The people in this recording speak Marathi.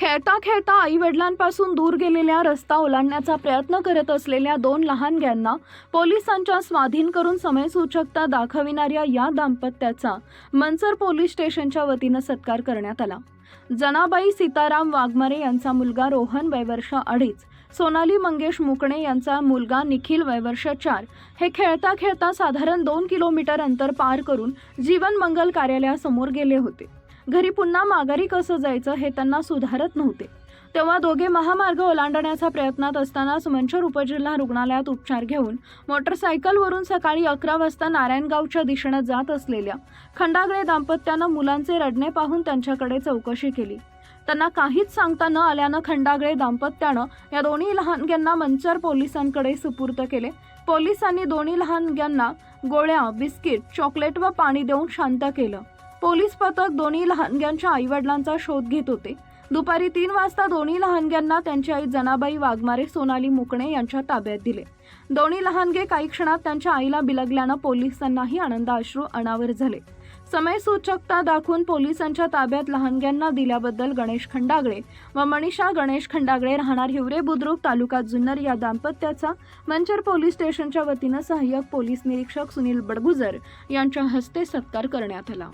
खेळता खेळता आई वडिलांपासून दूर गेलेल्या रस्ता ओलांडण्याचा प्रयत्न करत असलेल्या दोन लहानग्यांना पोलिसांच्या स्वाधीन करून समयसूचकता दाखविणाऱ्या या दाम्पत्याचा मनसर पोलीस स्टेशनच्या वतीनं सत्कार करण्यात आला. जनाबाई सीताराम वाघमारे यांचा मुलगा रोहन वयवर्ष अडीच सोनाली मंगेश मुकणे यांचा मुलगा निखिल वयवर्ष चार हे खेळता खेळता साधारण दोन किलोमीटर अंतर पार करून जीवन मंगल कार्यालयासमोर गेले होते. घरी पुन्हा माघारी कसं जायचं हे त्यांना सुधारत नव्हते. तेव्हा दोघे महामार्ग ओलांडण्याच्या प्रयत्नात असतानाच मंचर उपजिल्हा रुग्णालयात उपचार घेऊन मोटरसायकलवरून सकाळी अकरा वाजता नारायणगावच्या दिशेनं जात असलेल्या खंडागळे दाम्पत्यानं मुलांचे रडणे पाहून त्यांच्याकडे चौकशी केली. त्यांना काहीच सांगता न आल्यानं खंडागळे दाम्पत्यानं या दोन्ही लहानग्यांना मंचर पोलिसांकडे सुपूर्द केले. पोलिसांनी दोन्ही लहानग्यांना गोळ्या बिस्किट चॉकलेट व पाणी देऊन शांत केलं. पोलीस पथक दोन्ही लहानग्यांच्या आईवडिलांचा शोध घेत होते. दुपारी तीन वाजता दोन्ही लहानग्यांना त्यांची आई जनाबाई वाघमारे सोनाली मुकणे यांच्या ताब्यात दिले. दोन्ही लहानगे काही क्षणात त्यांच्या आईला बिलगल्यानं पोलिसांनाही आनंदाश्रू अनावर झाले. समयसूचकता दाखवून पोलिसांच्या ताब्यात लहानग्यांना दिल्याबद्दल गणेश खंडागळे व मनीषा गणेश खंडागळे राहणार हिवरे बुद्रुक तालुका जुन्नर या दाम्पत्याचा मंचर पोलीस स्टेशनच्या वतीनं सहाय्यक पोलीस निरीक्षक सुनील बडगुजर यांच्या हस्ते सत्कार करण्यात आला.